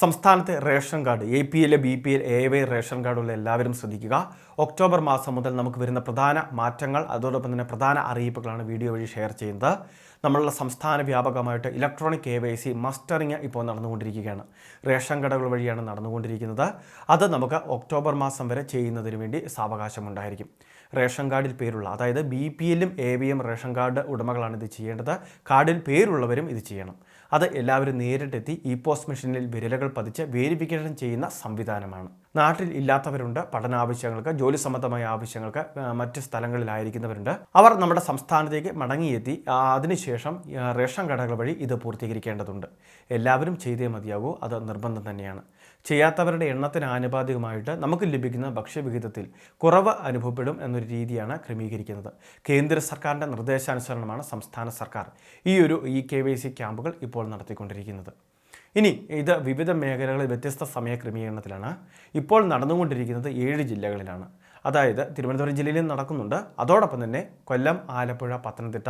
സംസ്ഥാനത്തെ ration card A P L B P L A Y ration കാർഡുള്ള എല്ലാവരും ശ്രദ്ധിക്കുക. October മാസം മുതൽ നമുക്ക് വരുന്ന പ്രധാന മാറ്റങ്ങൾ അതോടൊപ്പം തന്നെ പ്രധാന അറിയിപ്പുകളാണ് വീഡിയോ വഴി ഷെയർ ചെയ്യുന്നത്. നമ്മളുടെ സംസ്ഥാന വ്യാപകമായിട്ട് electronic K Y C mustering ഇപ്പോൾ നടന്നുകൊണ്ടിരിക്കുകയാണ്. റേഷൻ കടകൾ വഴിയാണ് നടന്നുകൊണ്ടിരിക്കുന്നത്. അത് നമുക്ക് ഒക്ടോബർ മാസം വരെ ചെയ്യുന്നതിന് വേണ്ടി സാവകാശമുണ്ടായിരിക്കും. റേഷൻ കാർഡിൽ പേരുള്ള അതായത് ബി പി എല്ലും A V M ration card ഉടമകളാണ് ഇത് ചെയ്യേണ്ടത്. കാർഡിൽ പേരുള്ളവരും ഇത് ചെയ്യണം. അത് എല്ലാവരും നേരിട്ടെത്തി ഇ പോസ്റ്റ് മെഷീനിൽ വിരലുകൾ പതിച്ച് വേരിഫിക്കേഷൻ ചെയ്യുന്ന സംവിധാനമാണ്. നാട്ടിൽ ഇല്ലാത്തവരുണ്ട് പഠനാവശ്യങ്ങൾക്ക് ജോലി സംബന്ധമായ ആവശ്യങ്ങൾക്ക് മറ്റ് സ്ഥലങ്ങളിലായിരിക്കുന്നവരുണ്ട്. അവർ നമ്മുടെ സംസ്ഥാനത്തേക്ക് മടങ്ങിയെത്തി അതിനുശേഷം റേഷൻ കടകൾ വഴി ഇത് പൂർത്തീകരിക്കേണ്ടതുണ്ട്. എല്ലാവരും ചെയ്തേ മതിയാകൂ അത് നിർബന്ധം തന്നെയാണ്. ചെയ്യാത്തവരുടെ എണ്ണത്തിന് ആനുപാതികമായിട്ട് നമുക്ക് ലഭിക്കുന്ന ഭക്ഷ്യവിഹിതത്തിൽ കുറവ് അനുഭവപ്പെടും എന്നൊരു രീതിയാണ് ക്രമീകരിക്കുന്നത്. കേന്ദ്ര സർക്കാരിന്റെ നിർദ്ദേശാനുസരണമാണ് സംസ്ഥാന സർക്കാർ ഈ ഒരു ഇ കെ വൈ സി ക്യാമ്പുകൾ ഇപ്പോൾ നടത്തിക്കൊണ്ടിരിക്കുന്നത്. ഇനി ഇത് വിവിധ മേഖലകളിൽ വ്യത്യസ്ത സമയ ക്രമീകരണത്തിലാണ്. ഇപ്പോൾ നടന്നുകൊണ്ടിരിക്കുന്നത് ഏഴ് ജില്ലകളിലാണ്. അതായത് തിരുവനന്തപുരം ജില്ലയിലും നടക്കുന്നുണ്ട്. അതോടൊപ്പം തന്നെ കൊല്ലം ആലപ്പുഴ പത്തനംതിട്ട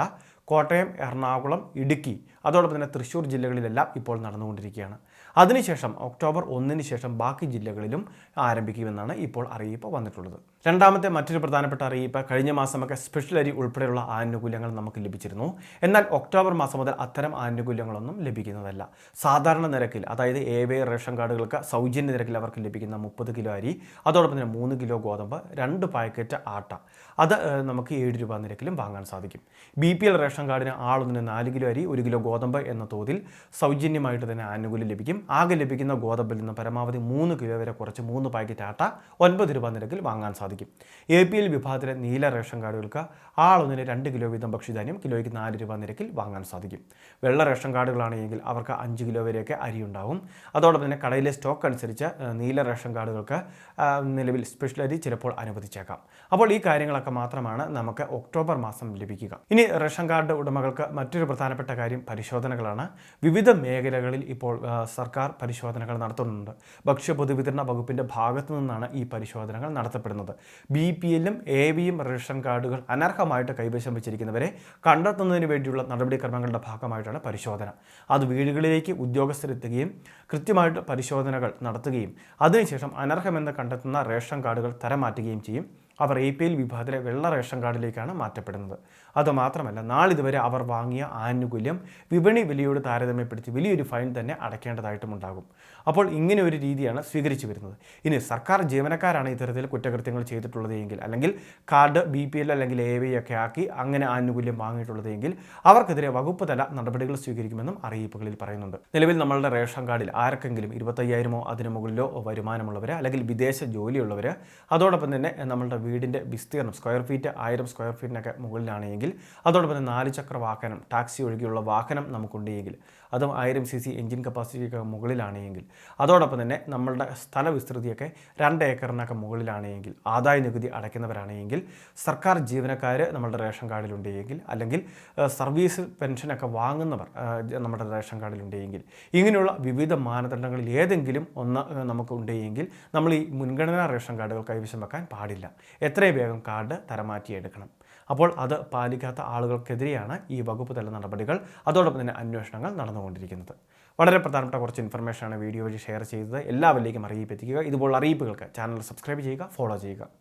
കോട്ടയം എറണാകുളം ഇടുക്കി. അതോടൊപ്പം തന്നെ തൃശ്ശൂർ ജില്ലകളിലെല്ലാം ഇപ്പോൾ നടന്നുകൊണ്ടിരിക്കുകയാണ്. അതിനുശേഷം ഒക്ടോബർ ഒന്നിന് ശേഷം ബാക്കി ജില്ലകളിലും ആരംഭിക്കുമെന്നാണ് ഇപ്പോൾ അറിയിപ്പ് വന്നിട്ടുള്ളത്. രണ്ടാമത്തെ മറ്റൊരു പ്രധാനപ്പെട്ട അറിയിപ്പ് കഴിഞ്ഞ മാസമൊക്കെ സ്പെഷ്യൽ അരി ഉൾപ്പെടെയുള്ള ആനുകൂല്യങ്ങൾ നമുക്ക് ലഭിച്ചിരുന്നു. എന്നാൽ ഒക്ടോബർ മാസം മുതൽ അത്തരം ആനുകൂല്യങ്ങളൊന്നും ലഭിക്കുന്നതല്ല. സാധാരണ നിരക്കിൽ അതായത് എ വേ റേഷൻ കാർഡുകൾക്ക് സൗജന്യ നിരക്കിൽ അവർക്ക് ലഭിക്കുന്ന മുപ്പത് കിലോ അരി അതോടൊപ്പം തന്നെ മൂന്ന് കിലോ ഗോതമ്പ് രണ്ട് പാക്കറ്റ് ആട്ട. അത് നമുക്ക് ഏഴ് രൂപ നിരക്കിലും വാങ്ങാൻ സാധിക്കും. ബി പി എൽ റേഷൻ കാർഡിന് ആളൊന്നിന് നാല് കിലോ അരി ഒരു കിലോ ഗോതമ്പ് എന്ന തോതിൽ സൗജന്യമായിട്ട് തന്നെ ആനുകൂല്യം ലഭിക്കും. ആകെ ലഭിക്കുന്ന ഗോതമ്പിൽ നിന്ന് പരമാവധി മൂന്ന് കിലോ വരെ കുറച്ച് മൂന്ന് പാക്കറ്റ് ആട്ട ഒൻപത് രൂപ നിരക്കിൽ വാങ്ങാൻ സാധിക്കും. എ പി എൽ വിഭാഗത്തിലെ നീല റേഷൻ കാർഡുകൾക്ക് ആളൊന്നിന് രണ്ട് കിലോ വീതം ഭക്ഷ്യധാന്യം കിലോയ്ക്ക് നാല് രൂപ നിരക്കിൽ വാങ്ങാൻ സാധിക്കും. വെള്ള റേഷൻ കാർഡുകളാണെങ്കിൽ അവർക്ക് അഞ്ച് കിലോ വരെയൊക്കെ അരി ഉണ്ടാവും. അതോടൊപ്പം തന്നെ കടയിലെ സ്റ്റോക്ക് അനുസരിച്ച് നീല റേഷൻ കാർഡുകൾക്ക് നിലവിൽ സ്പെഷ്യൽ അരി ചിലപ്പോൾ അനുവദിച്ചേക്കാം. അപ്പോൾ ഈ കാര്യങ്ങളൊക്കെ മാത്രമാണ് നമുക്ക് ഒക്ടോബർ മാസം ലഭിക്കുക. ഇനി റേഷൻ കാർഡ് ഉടമകൾക്ക് മറ്റൊരു പ്രധാനപ്പെട്ട കാര്യം പരിശോധനകളാണ്. വിവിധ മേഖലകളിൽ ഇപ്പോൾ സർക്കാർ പരിശോധനകൾ നടത്തുന്നുണ്ട്. ഭക്ഷ്യ പൊതുവിതരണ വകുപ്പിന്റെ ഭാഗത്തു നിന്നാണ് ഈ പരിശോധനകൾ നടത്തപ്പെടുന്നത്. ബി പി എല്ലും എ വിയും റേഷൻ കാർഡുകൾ അനർഹമായിട്ട് കൈവശം വെച്ചിരിക്കുന്നവരെ കണ്ടെത്തുന്നതിന് വേണ്ടിയുള്ള നടപടിക്രമങ്ങളുടെ ഭാഗമായിട്ടാണ് പരിശോധന. അത് വീടുകളിലേക്ക് ഉദ്യോഗസ്ഥരെത്തുകയും കൃത്യമായിട്ട് പരിശോധനകൾ നടത്തുകയും അതിനുശേഷം അനർഹമെന്ന് കണ്ടെത്തുന്ന റേഷൻ കാർഡുകൾ തരം മാറ്റുകയും ചെയ്യും. അവർ എ പി എൽ വിഭാഗത്തിലെ വെള്ള റേഷൻ കാർഡിലേക്കാണ് മാറ്റപ്പെടുന്നത്. അതുമാത്രമല്ല നാളിതുവരെ അവർ വാങ്ങിയ ആനുകൂല്യം വിപണി വിലയോട് താരതമ്യപ്പെടുത്തി വലിയൊരു ഫൈൻ തന്നെ അടയ്ക്കേണ്ടതായിട്ടും ഉണ്ടാകും. അപ്പോൾ ഇങ്ങനെ ഒരു രീതിയാണ് സ്വീകരിച്ചു വരുന്നത്. ഇനി സർക്കാർ ജീവനക്കാരാണ് ഇത്തരത്തിൽ കുറ്റകൃത്യങ്ങൾ ചെയ്തിട്ടുള്ളതെങ്കിൽ അല്ലെങ്കിൽ കാർഡ് ബി പി എൽ അല്ലെങ്കിൽ എ വൈ ഒക്കെ ആക്കി അങ്ങനെ ആനുകൂല്യം വാങ്ങിയിട്ടുള്ളത് എങ്കിൽ അവർക്കെതിരെ വകുപ്പ് തല നടപടികൾ സ്വീകരിക്കുമെന്നും അറിയിപ്പുകളിൽ പറയുന്നുണ്ട്. നിലവിൽ നമ്മളുടെ റേഷൻ കാർഡിൽ ആർക്കെങ്കിലും ഇരുപത്തയ്യായിരമോ അതിനു മുകളിലോ വരുമാനമുള്ളവർ അല്ലെങ്കിൽ വിദേശ ജോലിയുള്ളവർ അതോടൊപ്പം തന്നെ നമ്മളുടെ വീടിന്റെ വിസ്തീർണം സ്ക്വയർ ഫീറ്റ് ആയിരം സ്ക്വയർ ഫീറ്റിനൊക്കെ മുകളിലാണെങ്കിൽ അതോടൊപ്പം തന്നെ നാല് ചക്ര വാഹനം ടാക്സി ഒഴികെയുള്ള വാഹനം നമുക്കുണ്ടെങ്കിൽ അതും ആയിരം സി സി എഞ്ചിൻ കപ്പാസിറ്റിയൊക്കെ മുകളിലാണെങ്കിൽ അതോടൊപ്പം തന്നെ നമ്മളുടെ സ്ഥല വിസ്തൃതിയൊക്കെ രണ്ട് ഏക്കറിനൊക്കെ മുകളിലാണെങ്കിൽ ആദായ നികുതി അടയ്ക്കുന്നവരാണെങ്കിൽ സർക്കാർ ജീവനക്കാർ നമ്മളുടെ റേഷൻ കാർഡിലുണ്ടെങ്കിൽ അല്ലെങ്കിൽ സർവീസ് പെൻഷനൊക്കെ വാങ്ങുന്നവർ നമ്മുടെ റേഷൻ കാർഡിലുണ്ടെങ്കിൽ ഇങ്ങനെയുള്ള വിവിധ മാനദണ്ഡങ്ങളിൽ ഏതെങ്കിലും ഒന്ന് നമുക്ക് ഉണ്ടെങ്കിൽ നമ്മൾ ഈ മുൻഗണനാ റേഷൻ കാർഡുകൾ കൈവശം വെക്കാൻ പാടില്ല. എത്രയും വേഗം കാർഡ് തരമാറ്റിയെടുക്കണം. അപ്പോൾ അത് പാലിക്കാത്ത ആളുകൾക്കെതിരെയാണ് ഈ വകുപ്പ് തല നടപടികൾ അതോടൊപ്പം തന്നെ അന്വേഷണങ്ങൾ നടന്നുകൊണ്ടിരിക്കുന്നത്. വളരെ പ്രധാനപ്പെട്ട കുറച്ച് ഇൻഫർമേഷനാണ് വീഡിയോ വഴി ഷെയർ ചെയ്തത്. എല്ലാവരിലേക്കും അറിയിപ്പെത്തിക്കുക ഇതുപോലുള്ള അറിയിപ്പുകൾക്ക് ചാനൽ സബ്സ്ക്രൈബ് ചെയ്യുക ഫോളോ ചെയ്യുക.